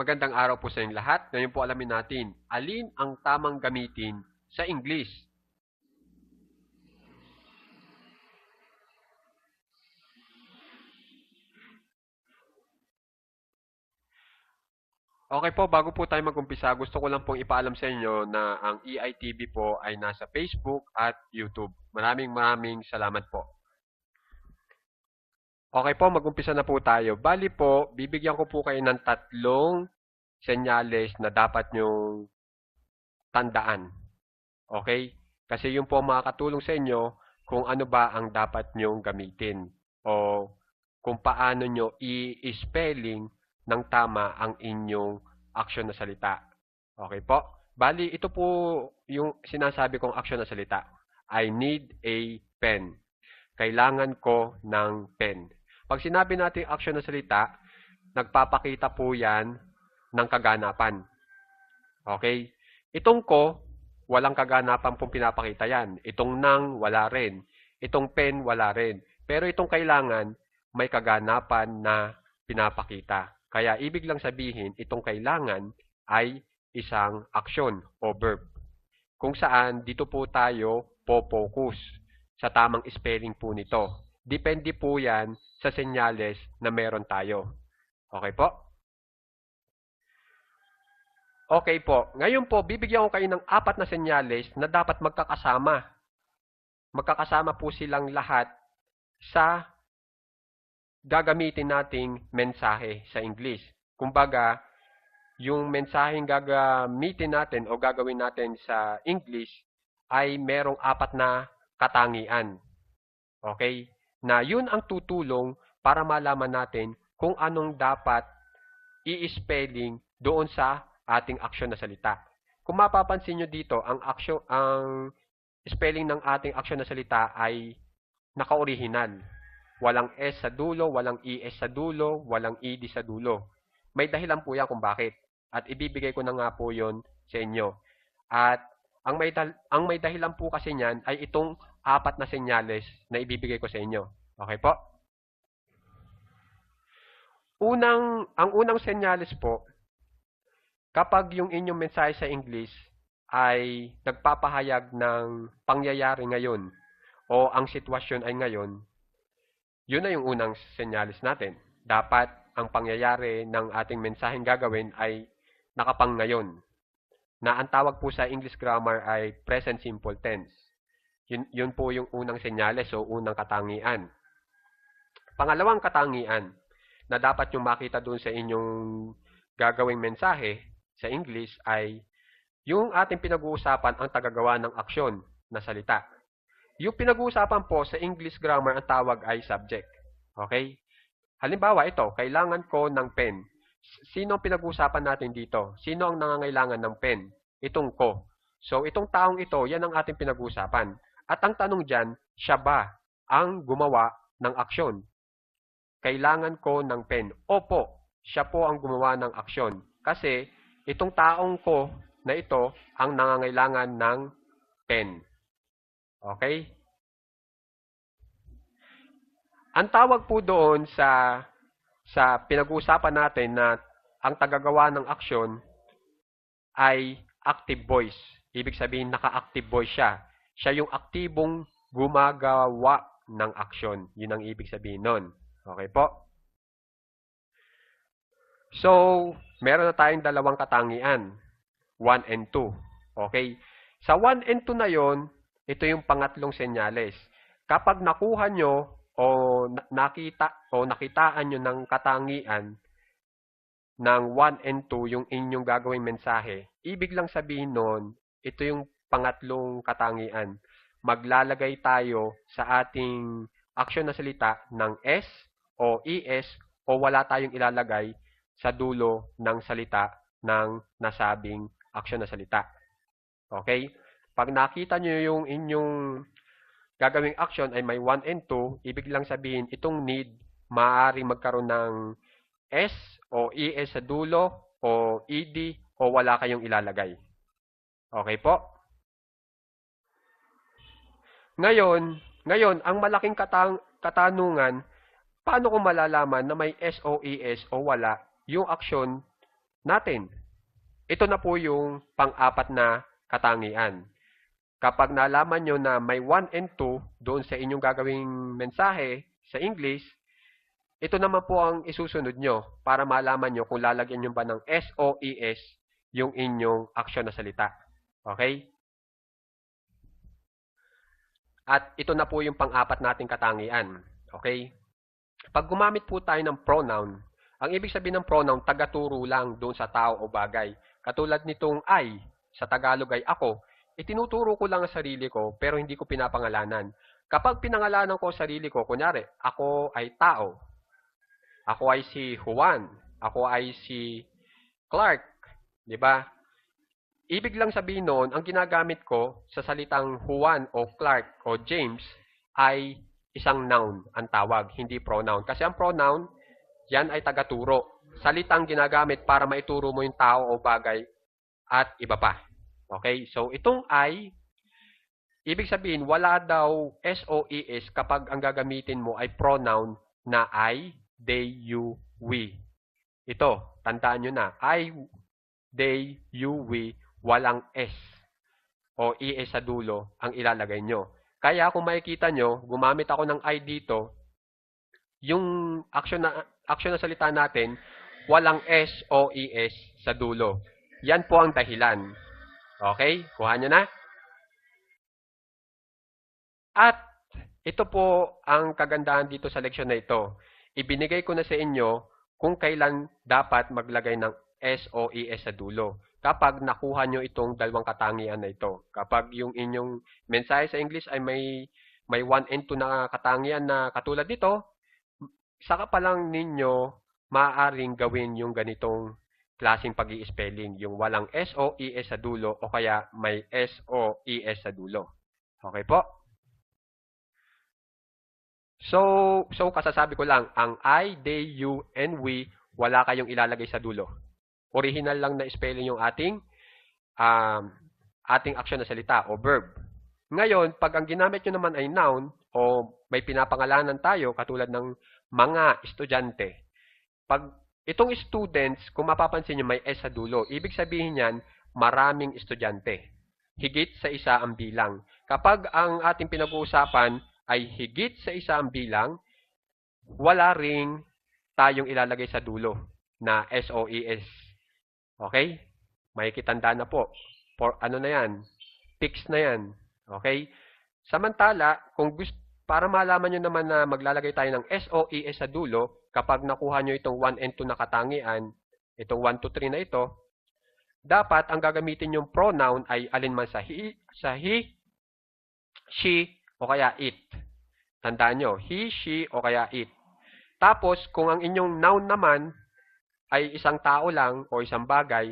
Magandang araw po sa inyong lahat. Ngayon po alamin natin, alin ang tamang gamitin sa English? Okay po, bago po tayo mag-umpisa, gusto ko lang pong ipaalam sa inyo na ang E EITV po ay nasa Facebook at YouTube. Maraming maraming salamat po. Okay po, mag-umpisa na po tayo. Bali po, bibigyan ko po kayo ng tatlong senyales na dapat nyong tandaan. Okay? Kasi yun po ang makakatulong sa inyo kung ano ba ang dapat nyong gamitin o kung paano nyo i-spelling ng tama ang inyong action na salita. Okay po? Bali, ito po yung sinasabi kong action na salita. I need a pen. Kailangan ko ng pen. Pag sinabi natin action na salita, nagpapakita po yan ng kaganapan. Okay? Itong ko, walang kaganapan pong pinapakita yan. Itong nang, wala rin. Itong pen, wala rin. Pero itong kailangan, may kaganapan na pinapakita. Kaya ibig lang sabihin, itong kailangan ay isang action o verb. Kung saan dito po tayo po-focus sa tamang spelling po nito. Depende po yan sa senyales na meron tayo. Okay po? Okay po. Ngayon po, bibigyan ko kayo ng apat na senyales na dapat magkakasama. Magkakasama po silang lahat sa gagamitin nating mensahe sa English. Kumbaga, yung mensaheng gagamitin natin o gagawin natin sa English ay merong apat na katangian. Okay? Na yun ang tutulong para malaman natin kung anong dapat i-spelling doon sa ating action na salita. Kung mapapansin nyo dito, ang action, ang spelling ng ating action na salita ay naka-original. Walang S sa dulo, walang ES sa dulo, walang ED sa dulo. May dahilan po yan kung bakit. At ibibigay ko na nga po yon sa inyo. At ang may, ang may dahilan po kasi niyan ay itong apat na senyales na ibibigay ko sa inyo. Okay po? Unang, ang unang senyales po, kapag yung inyong mensahe sa English ay nagpapahayag ng pangyayari ngayon o ang sitwasyon ay ngayon, yun na yung unang senyalis natin. Dapat ang pangyayari ng ating mensaheng gagawin ay nakapang ngayon. Na ang tawag po sa English grammar ay present simple tense. Yun, yun po yung unang senyales o unang katangian. Pangalawang katangian na dapat yung makita doon sa inyong gagawing mensahe sa English ay yung ating pinag-uusapan ang tagagawa ng aksyon na salita. Yung pinag-uusapan po sa English grammar ang tawag ay subject. Okay? Halimbawa, ito, kailangan ko ng pen. Sino ang pinag-uusapan natin dito? Sino ang nangangailangan ng pen? Itong ko. So, itong taong ito, yan ang ating pinag-uusapan. At ang tanong dyan, siya ba ang gumawa ng aksyon? Kailangan ko ng pen. Opo, siya po ang gumawa ng aksyon. Kasi, itong taong ko na ito ang nangangailangan ng pen. Okay? Ang tawag po doon sa sa pinag-uusapan natin na ang tagagawa ng aksyon ay active voice. Ibig sabihin, naka-active voice siya. Siya yung aktibong gumagawa ng aksyon. Yun ang ibig sabihin nun. Okay po? So, meron na tayong dalawang katangian. 1 and 2. Okay? Sa 1 and 2 na yon, ito yung pangatlong senyales. Kapag nakuha nyo o nakita o nakitaan nyo ng katangian ng 1 and 2 yung inyong gagawing mensahe, ibig lang sabihin nun, ito yung pangatlong katangian. Maglalagay tayo sa ating action na salita ng S o ES o wala tayong ilalagay sa dulo ng salita ng nasabing action na salita. Okay? Pag nakita nyo yung inyong gagawing action ay may 1 and 2, ibig lang sabihin itong need maaaring magkaroon ng S o ES sa dulo o ED o wala kayong ilalagay. Okay po? Ngayon, ngayon ang malaking katang, katanungan, paano ko malalaman na may S o ES o wala yung action natin. Ito na po yung pang-apat na katangian. Kapag nalaman nyo na may 1 and 2 doon sa inyong gagawing mensahe sa English, ito naman po ang isusunod nyo para malaman nyo kung lalagyan nyo ba ng S o ES yung inyong aksyon na salita. Okay? At ito na po yung pang-apat nating katangian. Okay? Pag gumamit po tayo ng pronoun, ang ibig sabihin ng pronoun, tagaturo lang doon sa tao o bagay. Katulad nitong I, sa Tagalog ay ako, itinuturo ko lang ang sarili ko pero hindi ko pinapangalanan. Kapag pinangalanan ko ang sarili ko, kunyari, ako ay tao. Ako ay si Juan. Ako ay si Clark. Di ba? Ibig lang sabihin noon, ang ginagamit ko sa salitang Juan o Clark o James ay isang noun ang tawag, hindi pronoun. Kasi ang pronoun, yan ay tagaturo. Salitang ginagamit para maituro mo yung tao o bagay at iba pa. Okay? So, itong I, ibig sabihin, wala daw SOES kapag ang gagamitin mo ay pronoun na I, they, you, we. Ito, tandaan nyo na. I, they, you, we, walang S o ES sa dulo ang ilalagay nyo. Kaya kung makikita nyo, gumamit ako ng I dito, yung action na, action na salita natin, walang S o ES sa dulo. Yan po ang dahilan. Okay? Kuha nyo na? At ito po ang kagandahan dito sa leksyon na ito. Ibinigay ko na sa inyo kung kailan dapat maglagay ng S o ES sa dulo. Kapag nakuha nyo itong dalawang katangian na ito. Kapag yung inyong mensahe sa English ay may may 1 and 2 na katangian na katulad nito, saka pa lang ninyo maaaring gawin yung ganitong klaseng pag spelling yung walang S o ES sa dulo o kaya may S o ES sa dulo. Okay po? So, so kasasabi ko lang, ang I, they, you, and we, wala kayong ilalagay sa dulo. Original lang na spelling yung ating um, ating action na salita o verb. Ngayon, pag ang ginamit nyo naman ay noun o may pinapangalanan tayo katulad ng mga estudyante, pag itong students, kung mapapansin nyo may S sa dulo, ibig sabihin yan, maraming estudyante. Higit sa isa ang bilang. Kapag ang ating pinag-uusapan ay higit sa isa ang bilang, wala ring tayong ilalagay sa dulo na SOES. Okay? May kitandaan na po. For ano na yan? Fix na yan. Okay? Samantala, kung gusto, para malaman nyo naman na maglalagay tayo ng SOES sa dulo, kapag nakuha nyo itong 1 and 2 na katangian, itong 1, 2, 3 na ito, dapat ang gagamitin yung pronoun ay alinman sa he, sa he, she, o kaya it. Tandaan nyo, he, she, o kaya it. Tapos, kung ang inyong noun naman ay isang tao lang o isang bagay,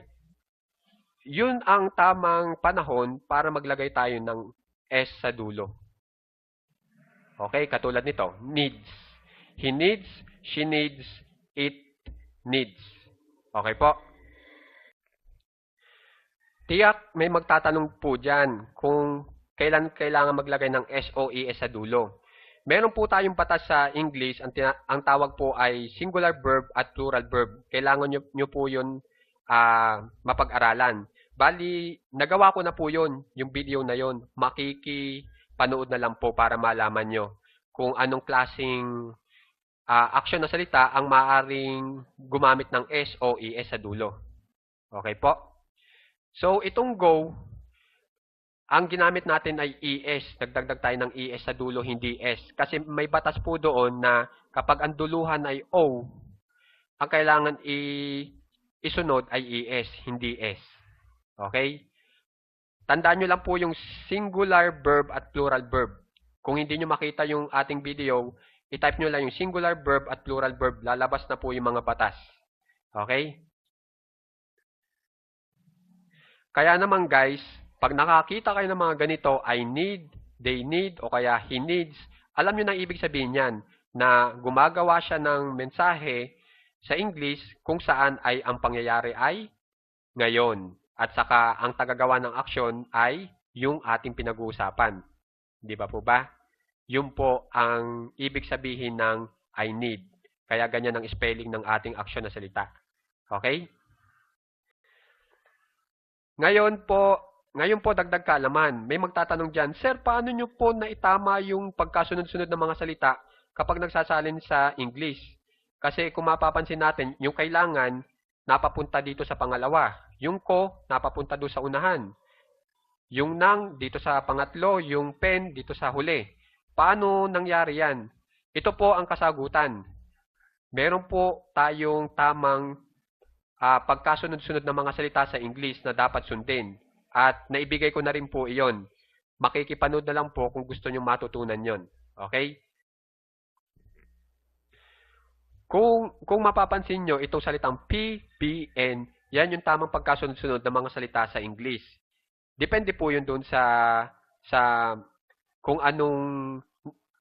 yun ang tamang panahon para maglagay tayo ng S sa dulo. Okay, katulad nito, needs. He needs, she needs, it needs. Okay po? Tiyak, may magtatanong po dyan kung kailan kailangan maglagay ng SOES sa dulo. Meron po tayong batas sa English, ang, ang tawag po ay singular verb at plural verb. Kailangan nyo, nyo po yun ah, mapag-aralan. Bali, nagawa ko na po yun, yung video na yun. Makikipanood na lang po para malaman nyo kung anong klaseng ah, action na salita ang maaring gumamit ng S o ES sa dulo. Okay po? So, itong go, ang ginamit natin ay ES. Nagdagdag tayo ng ES sa dulo, hindi S. Kasi may batas po doon na kapag ang duluhan ay O, ang kailangan i isunod ay ES, hindi S. Okay? Tandaan nyo lang po yung singular verb at plural verb. Kung hindi nyo makita yung ating video, i-type nyo lang yung singular verb at plural verb. Lalabas na po yung mga batas. Okay? Kaya naman guys, pag nakakita kayo ng mga ganito, I need, they need, o kaya he needs, alam nyo na ibig sabihin yan, na gumagawa siya ng mensahe sa English kung saan ay ang pangyayari ay ngayon. At saka ang tagagawa ng aksyon ay yung ating pinag-uusapan. Di ba po ba? Yun po ang ibig sabihin ng I need. Kaya ganyan ang spelling ng ating aksyon na salita. Okay? Ngayon po, ngayon po dagdag kaalaman. May magtatanong dyan, Sir, paano nyo po naitama yung pagkasunod-sunod ng mga salita kapag nagsasalin sa English? Kasi kung mapapansin natin, yung kailangan, napapunta dito sa pangalawa. Yung ko, napapunta doon sa unahan. Yung nang, dito sa pangatlo. Yung pen, dito sa huli. Paano nangyari yan? Ito po ang kasagutan. Meron po tayong tamang ah, pagkasunod-sunod ng mga salita sa English na dapat sundin. At naibigay ko na rin po iyon. Makikipanood na lang po kung gusto nyo matutunan yon. Okay? Kung, kung mapapansin nyo, itong salitang P, B, N, yan yung tamang pagkasunod-sunod ng mga salita sa English. Depende po yun doon sa, sa kung anong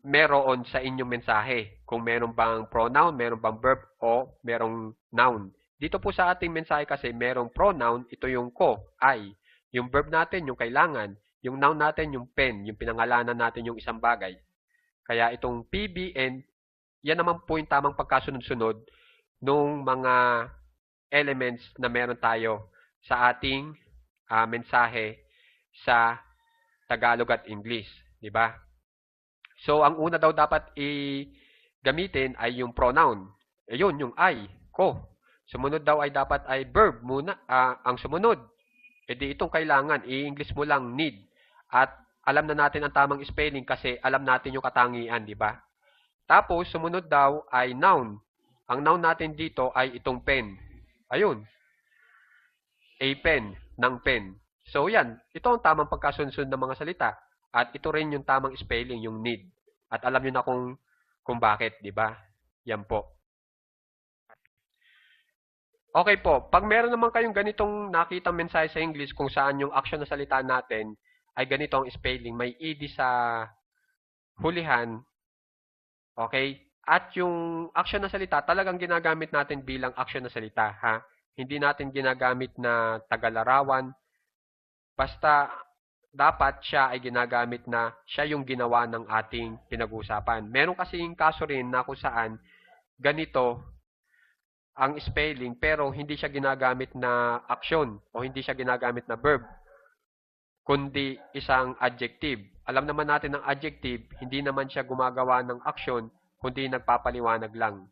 meron sa inyong mensahe. Kung meron bang pronoun, meron bang verb, o merong noun. Dito po sa ating mensahe kasi merong pronoun, ito yung ko, I. Yung verb natin, yung kailangan. Yung noun natin, yung pen, yung pinangalanan natin yung isang bagay. Kaya itong PBN, yan naman po yung tamang pagkasunod-sunod nung mga elements na meron tayo sa ating ah, mensahe sa Tagalog at English. Di ba? So, ang una daw dapat i-gamitin ay yung pronoun. Ayun, yung I, ko. Sumunod daw ay dapat ay verb muna, ah, ang sumunod. E di itong kailangan, i-English mo lang need. At alam na natin ang tamang spelling kasi alam natin yung katangian, di ba? Tapos, sumunod daw ay noun. Ang noun natin dito ay itong pen. Ayun. A pen, ng pen. So, yan. Ito ang tamang pagkasunod ng mga salita. At ito rin yung tamang spelling, yung need. At alam nyo na kung, kung bakit, di ba? Yan po. Okay po, pag meron naman kayong ganitong nakitang mensahe sa English kung saan yung action na salita natin ay ganito ang spelling, may ed sa hulihan, okay? At yung action na salita, talagang ginagamit natin bilang action na salita, ha? Hindi natin ginagamit na tagalarawan. Basta, dapat siya ay ginagamit na siya yung ginawa ng ating pinag-uusapan. Meron kasing kaso rin na kung saan ganito ang spelling pero hindi siya ginagamit na action o hindi siya ginagamit na verb kundi isang adjective. Alam naman natin ng adjective, hindi naman siya gumagawa ng action kundi nagpapaliwanag lang.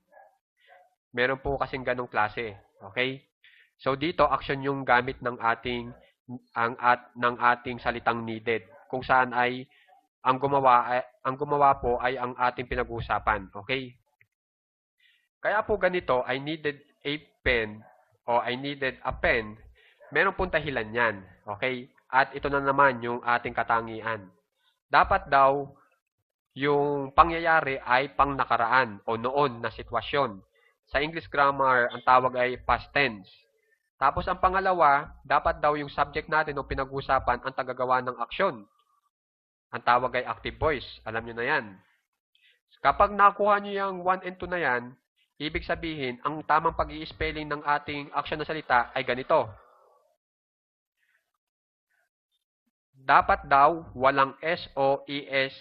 Meron po kasing ganong klase. Okay? So dito action yung gamit ng ating ang at ng ating salitang needed kung saan ay ang gumawa ay, ang gumawa po ay ang ating pinag-uusapan. Okay? Kaya po ganito, I needed a pen o I needed a pen. Meron pong dahilan yan. Okay? At ito na naman yung ating katangian. Dapat daw yung pangyayari ay pang nakaraan o noon na sitwasyon. Sa English grammar, ang tawag ay past tense. Tapos ang pangalawa, dapat daw yung subject natin o pinag-usapan ang tagagawa ng aksyon. Ang tawag ay active voice. Alam nyo na yan. Kapag nakuha nyo yung 1 and 2 na yan, Ibig sabihin, ang tamang pag spelling ng ating action na salita ay ganito. Dapat daw walang S o ES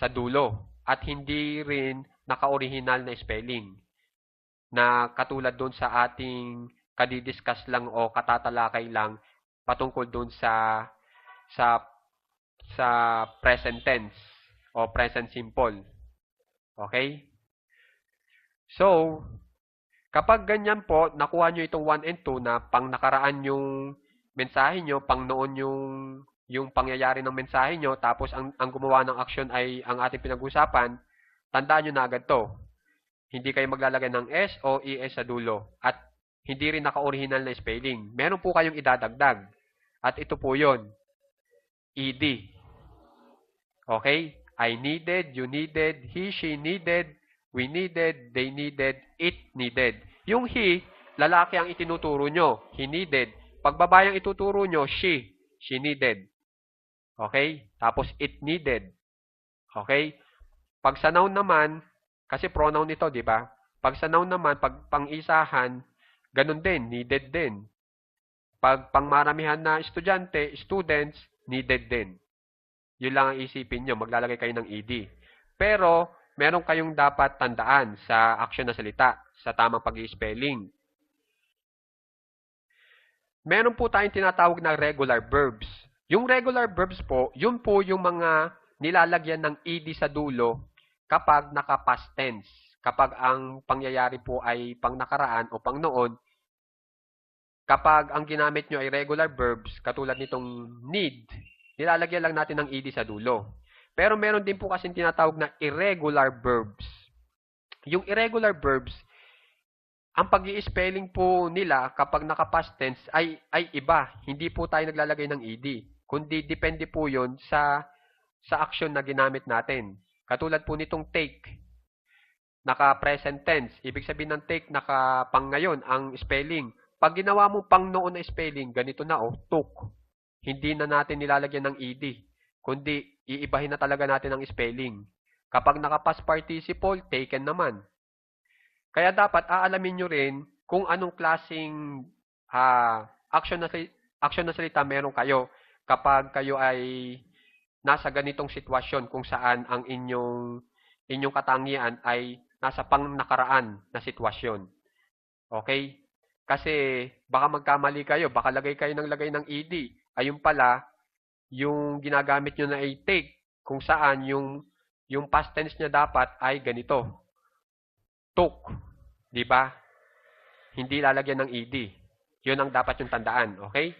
sa dulo at hindi rin naka-original na spelling na katulad doon sa ating kadidiscuss lang o katatalakay lang patungkol doon sa sa sa present tense o present simple. Okay? So, kapag ganyan po, nakuha nyo itong 1 and 2 na pang nakaraan yung mensahe nyo, pang noon yung, yung pangyayari ng mensahe nyo, tapos ang, ang gumawa ng action ay ang ating pinag-usapan, tandaan nyo na agad to. Hindi kayo maglalagay ng S o ES sa dulo. At hindi rin naka-original na spelling. Meron po kayong idadagdag. At ito po yon ED. Okay? I needed, you needed, he, she needed, we needed, they needed, it needed. Yung he, lalaki ang itinuturo nyo. He needed. Pag babae ang ituturo nyo, she. She needed. Okay? Tapos it needed. Okay? Pag sa noun naman, kasi pronoun ito, di ba? Pag sa noun naman, pag pang-isahan, ganun din, needed din. Pag pangmaramihan na estudyante, students, needed din. Yun lang ang isipin nyo, maglalagay kayo ng ed. Pero, meron kayong dapat tandaan sa action na salita, sa tamang pag-spelling. meron po tayong tinatawag na regular verbs. Yung regular verbs po, yun po yung mga nilalagyan ng ed sa dulo kapag naka-past tense. Kapag ang pangyayari po ay pang nakaraan o pang noon, kapag ang ginamit nyo ay regular verbs, katulad nitong need, nilalagyan lang natin ng ed sa dulo. Pero meron din po kasi tinatawag na irregular verbs. Yung irregular verbs, ang pag spelling po nila kapag naka-past tense ay, ay iba. Hindi po tayo naglalagay ng ed. Kundi depende po yon sa, sa action na ginamit natin. Katulad po nitong take. Naka-present tense. Ibig sabihin ng take, naka-pang ngayon ang spelling. Pag ginawa mo pang noon na spelling, ganito na oh, took. Hindi na natin nilalagyan ng ed. Kundi, iibahin na talaga natin ang spelling. Kapag naka-past participle, taken naman. Kaya dapat aalamin nyo rin kung anong klasing uh, action, na, action na salita meron kayo kapag kayo ay nasa ganitong sitwasyon kung saan ang inyong inyong katangian ay nasa pang nakaraan na sitwasyon. Okay? Kasi baka magkamali kayo, baka lagay kayo ng lagay ng ed. Ayun pala, yung ginagamit nyo na ay take, kung saan yung, yung past tense niya dapat ay ganito. Took. Di ba? Hindi lalagyan ng ed. Yun ang dapat yung tandaan. Okay?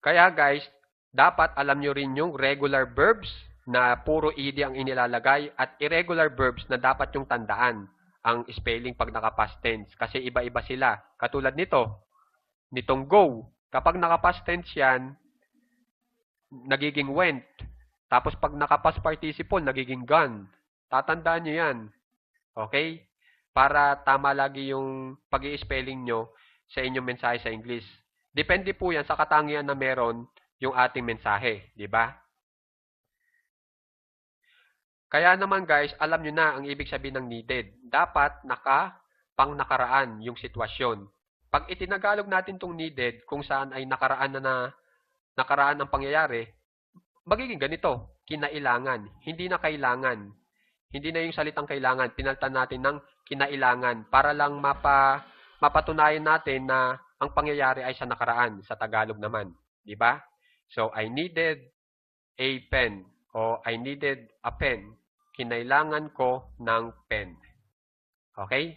Kaya guys, dapat alam nyo rin yung regular verbs na puro ed ang inilalagay at irregular verbs na dapat yung tandaan ang spelling pag naka-past tense kasi iba-iba sila. Katulad nito, nitong go. Kapag naka-past tense yan, nagiging went. Tapos pag naka-past participle, nagiging gone. Tatandaan nyo yan. Okay? Para tama lagi yung pag spelling nyo sa inyong mensahe sa English. Depende po yan sa katangian na meron yung ating mensahe. Di ba? Kaya naman guys, alam nyo na ang ibig sabihin ng needed. Dapat naka pang nakaraan yung sitwasyon. Pag itinagalog natin tong needed, kung saan ay nakaraan na, na nakaraan ang pangyayari, magiging ganito, kinailangan, hindi na kailangan. Hindi na yung salitang kailangan, pinaltan natin ng kinailangan para lang mapa, mapatunayan natin na ang pangyayari ay sa nakaraan, sa Tagalog naman. Di ba? So, I needed a pen o I needed a pen. Kinailangan ko ng pen. Okay?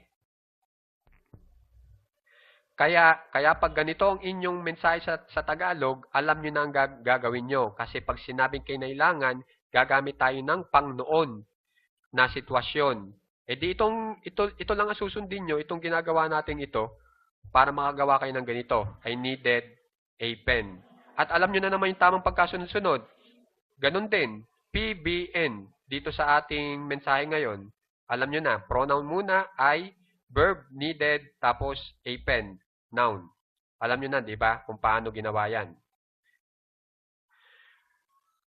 Kaya, kaya pag ganito ang inyong mensahe sa, sa Tagalog, alam nyo na ang gagawin nyo. Kasi pag sinabing kinailangan, gagamit tayo ng pangnoon na sitwasyon. E di itong, ito, ito lang ang susundin nyo, itong ginagawa natin ito, para makagawa kayo ng ganito. I needed a pen. At alam nyo na naman yung tamang pagkasunod-sunod. Ganon din, PBN, dito sa ating mensahe ngayon. Alam nyo na, pronoun muna ay verb needed, tapos a pen, noun. Alam nyo na, di ba, kung paano ginawa yan.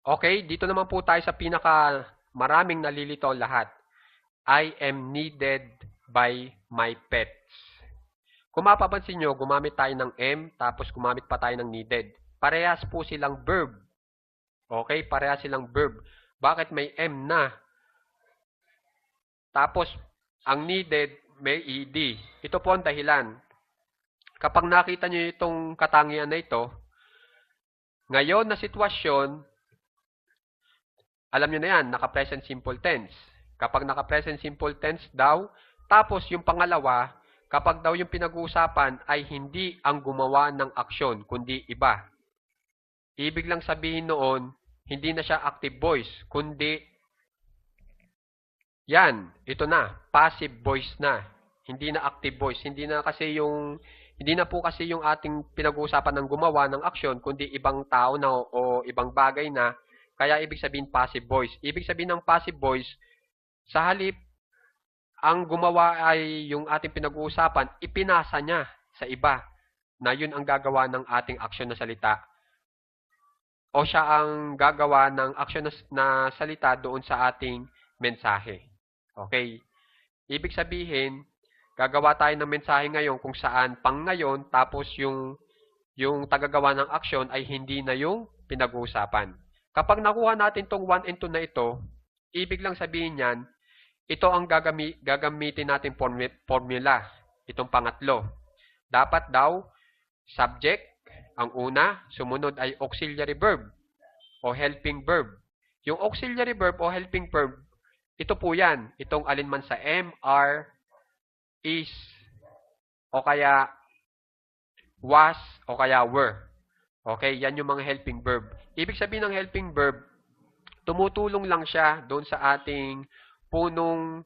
Okay, dito naman po tayo sa pinaka maraming nalilito lahat. I am needed by my pets. Kung mapapansin nyo, gumamit tayo ng M, tapos gumamit pa tayo ng needed. Parehas po silang verb. Okay? Parehas silang verb. Bakit may M na? Tapos, ang needed, may ED. Ito po ang dahilan. Kapag nakita nyo itong katangian na ito, ngayon na sitwasyon, alam nyo na yan, naka-present simple tense. Kapag naka-present simple tense daw, tapos yung pangalawa, kapag daw yung pinag-uusapan ay hindi ang gumawa ng aksyon, kundi iba. Ibig lang sabihin noon, hindi na siya active voice, kundi yan, ito na, passive voice na. Hindi na active voice, hindi na kasi yung hindi na po kasi yung ating pinag-uusapan ng gumawa ng aksyon, kundi ibang tao na o, ibang bagay na, kaya ibig sabihin passive voice. Ibig sabihin ng passive voice, sa halip, ang gumawa ay yung ating pinag-uusapan, ipinasa niya sa iba na yun ang gagawa ng ating aksyon na salita o siya ang gagawa ng action na, na salita doon sa ating mensahe. Okay? Ibig sabihin, gagawa tayo ng mensahe ngayon kung saan pang ngayon tapos yung yung tagagawa ng aksyon ay hindi na yung pinag-uusapan. Kapag nakuha natin tong 1 and 2 na ito, ibig lang sabihin niyan, ito ang gagami, gagamitin natin formula, itong pangatlo. dapat daw subject ang una, sumunod ay auxiliary verb o helping verb. Yung auxiliary verb o helping verb, ito po yan. Itong alinman sa am, are, is, o kaya was, o kaya were. Okay, yan yung mga helping verb. Ibig sabihin ng helping verb, tumutulong lang siya doon sa ating punong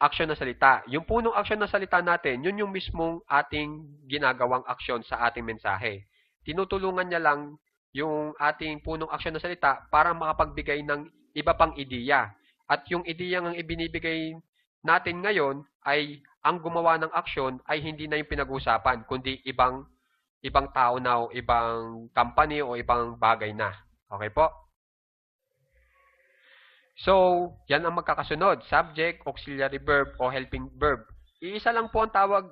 aksyon na salita. Yung punong aksyon na salita natin, yun yung mismong ating ginagawang aksyon sa ating mensahe. Tinutulungan niya lang yung ating punong aksyon na salita para makapagbigay ng iba pang ideya. At yung ideya ang ibinibigay natin ngayon ay ang gumawa ng aksyon ay hindi na yung pinag-usapan, kundi ibang ibang tao na o ibang company o ibang bagay na. Okay po? So, yan ang magkakasunod. Subject, auxiliary verb, o helping verb. Iisa lang po ang tawag.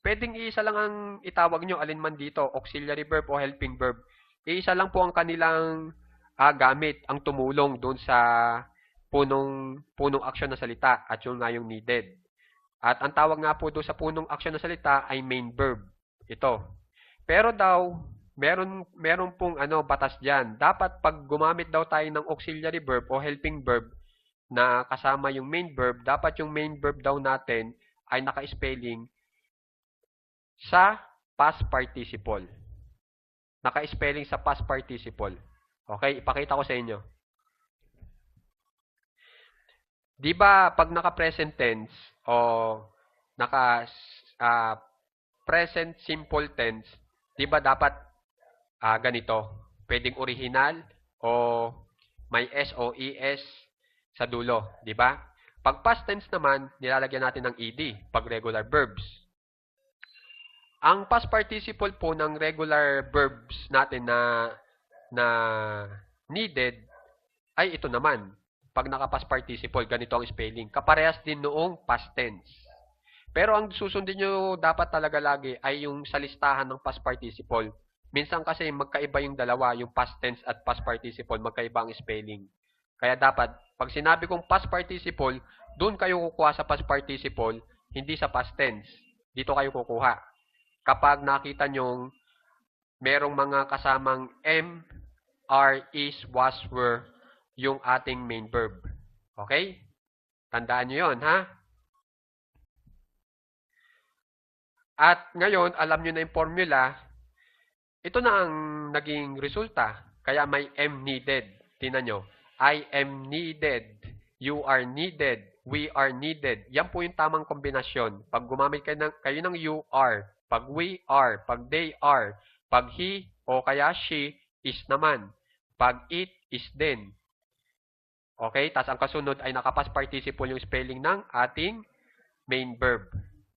Pwedeng iisa lang ang itawag nyo alinman dito, auxiliary verb o helping verb. Iisa lang po ang kanilang ah, gamit, ang tumulong doon sa punong, punong aksyon na salita at yun nga yung needed. At ang tawag nga po doon sa punong aksyon na salita ay main verb. Ito. Pero daw, meron meron pong ano batas diyan. Dapat pag gumamit daw tayo ng auxiliary verb o helping verb na kasama yung main verb, dapat yung main verb daw natin ay naka-spelling sa past participle. Naka-spelling sa past participle. Okay, ipakita ko sa inyo. 'Di ba pag naka-present tense o naka ah, present simple tense, 'di ba dapat ah, ganito. Pwedeng original o may S o ES sa dulo, di ba? Pag past tense naman, nilalagyan natin ng ED pag regular verbs. Ang past participle po ng regular verbs natin na na needed ay ito naman. Pag naka-past participle, ganito ang spelling. Kaparehas din noong past tense. Pero ang susundin nyo dapat talaga lagi ay yung sa listahan ng past participle. Minsan kasi magkaiba yung dalawa, yung past tense at past participle, magkaiba ang spelling. Kaya dapat, pag sinabi kong past participle, doon kayo kukuha sa past participle, hindi sa past tense. Dito kayo kukuha. Kapag nakita nyong merong mga kasamang am, are, is, was, were, yung ating main verb. Okay? Tandaan nyo yun, ha? At ngayon, alam nyo na yung formula, ito na ang naging resulta. Kaya may am needed. Tingnan nyo. I am needed. You are needed. We are needed. Yan po yung tamang kombinasyon. Pag gumamit kayo ng, kayo ng you are, pag we are, pag they are, pag he o kaya she is naman. Pag it is din. Okay? Tapos ang kasunod ay nakapas participle yung spelling ng ating main verb.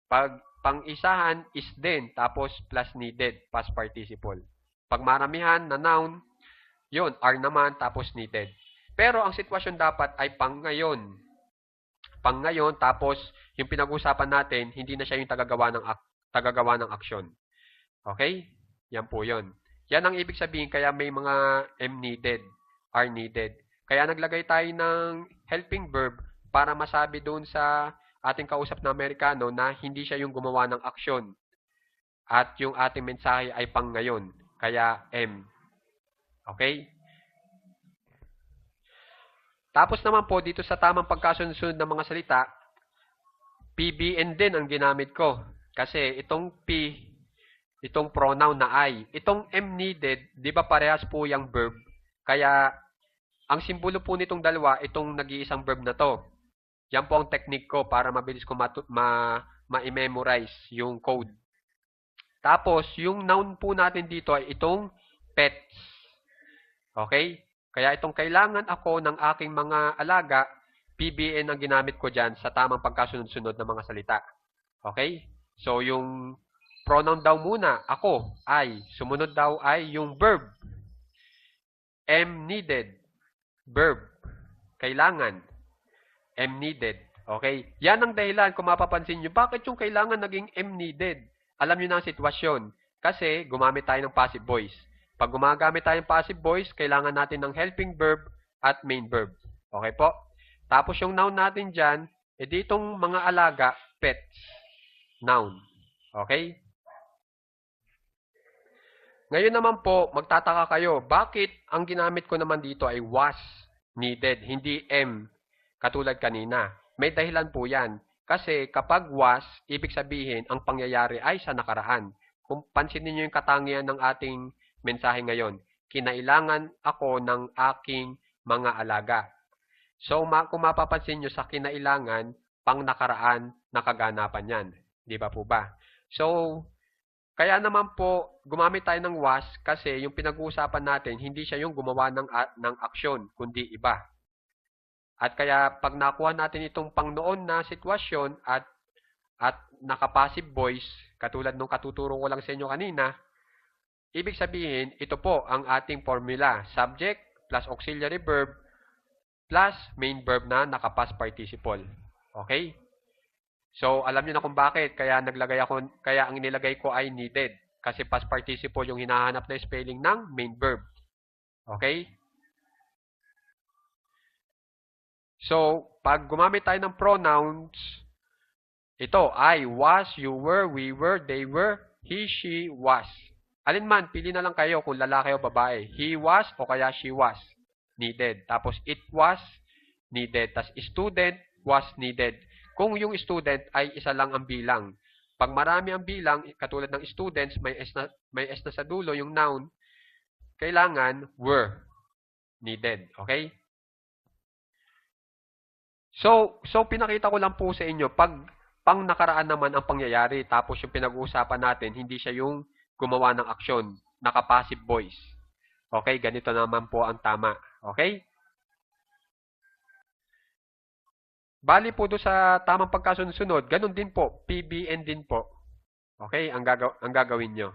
Pag pang-isahan is din, tapos plus needed, past participle. Pag maramihan na noun, yun, are naman, tapos needed. Pero ang sitwasyon dapat ay pang ngayon. Pang ngayon, tapos yung pinag-usapan natin, hindi na siya yung tagagawa ng, tagagawa ng aksyon. Okay? Yan po yun. Yan ang ibig sabihin, kaya may mga am needed, are needed. Kaya naglagay tayo ng helping verb para masabi doon sa ating kausap na Amerikano na hindi siya yung gumawa ng aksyon. At yung ating mensahe ay pang ngayon. Kaya M. Okay? Tapos naman po dito sa tamang pagkasunod-sunod ng mga salita, PBN din ang ginamit ko. Kasi itong P, itong pronoun na I, itong M needed, di ba parehas po yung verb? Kaya ang simbolo po nitong dalawa, itong nag-iisang verb na to. Yan po ang technique ko para mabilis ko matu- ma ma-memorize yung code. Tapos, yung noun po natin dito ay itong pets. Okay? Kaya itong kailangan ako ng aking mga alaga, PBN ang ginamit ko dyan sa tamang pagkasunod-sunod ng mga salita. Okay? So, yung pronoun daw muna, ako, I. Sumunod daw ay yung verb. Am needed. Verb. Kailangan am needed. Okay? Yan ang dahilan kung mapapansin nyo, bakit yung kailangan naging am needed? Alam nyo na ang sitwasyon. Kasi gumamit tayo ng passive voice. Pag gumagamit tayo ng passive voice, kailangan natin ng helping verb at main verb. Okay po? Tapos yung noun natin dyan, edi itong mga alaga, pets. Noun. Okay? Ngayon naman po, magtataka kayo, bakit ang ginamit ko naman dito ay was needed, hindi am, katulad kanina. May dahilan po yan. Kasi kapag was, ibig sabihin, ang pangyayari ay sa nakaraan. Kung pansinin niyo yung katangian ng ating mensahe ngayon, kinailangan ako ng aking mga alaga. So, kung mapapansin nyo sa kinailangan, pang nakaraan na kaganapan yan. Di ba po ba? So, kaya naman po, gumamit tayo ng was kasi yung pinag-uusapan natin, hindi siya yung gumawa ng, ng aksyon, kundi iba. At kaya pag nakuha natin itong pang noon na sitwasyon at at naka-passive voice, katulad nung katuturo ko lang sa inyo kanina, ibig sabihin, ito po ang ating formula. Subject plus auxiliary verb plus main verb na naka-past participle. Okay? So, alam niyo na kung bakit. Kaya naglagay ako, kaya ang inilagay ko ay needed. Kasi past participle yung hinahanap na spelling ng main verb. Okay? So, pag gumamit tayo ng pronouns, ito, I, was, you were, we were, they were, he, she, was. Alin man, pili na lang kayo kung lalaki o babae. He was o kaya she was. Needed. Tapos, it was needed. Tapos, student was needed. Kung yung student ay isa lang ang bilang. Pag marami ang bilang, katulad ng students, may S na, may S na sa dulo, yung noun, kailangan were needed. Okay? So, so pinakita ko lang po sa inyo, pag pang nakaraan naman ang pangyayari, tapos yung pinag-uusapan natin, hindi siya yung gumawa ng aksyon, naka-passive voice. Okay, ganito naman po ang tama. Okay? Bali po do sa tamang pagkasunod-sunod, ganun din po, PBN din po. Okay, ang, gagaw ang gagawin nyo.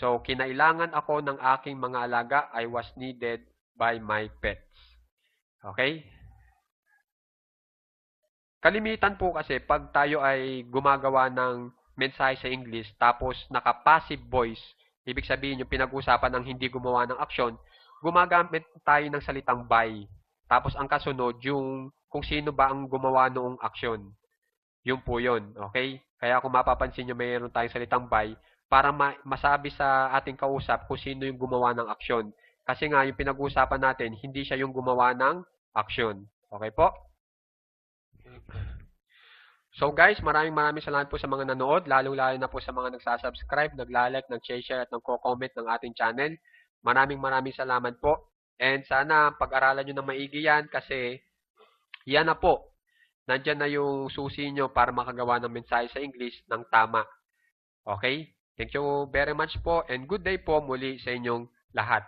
So, kinailangan ako ng aking mga alaga, I was needed by my pets. Okay? Kalimitan po kasi pag tayo ay gumagawa ng mensahe sa English tapos naka-passive voice, ibig sabihin yung pinag-usapan ng hindi gumawa ng aksyon, gumagamit tayo ng salitang by. Tapos ang kasunod, yung kung sino ba ang gumawa noong aksyon. Yun po yun, okay? Kaya kung mapapansin nyo, mayroon tayong salitang by para ma- masabi sa ating kausap kung sino yung gumawa ng aksyon. Kasi nga, yung pinag-uusapan natin, hindi siya yung gumawa ng aksyon. Okay po? So guys, maraming maraming salamat po sa mga nanood, lalong-lalo na po sa mga nagsasubscribe, naglalike, nag-share at nagko-comment ng ating channel. Maraming maraming salamat po. And sana pag-aralan nyo na maigi yan kasi yan na po. Nandyan na yung susi nyo para makagawa ng mensahe sa English ng tama. Okay? Thank you very much po and good day po muli sa inyong lahat.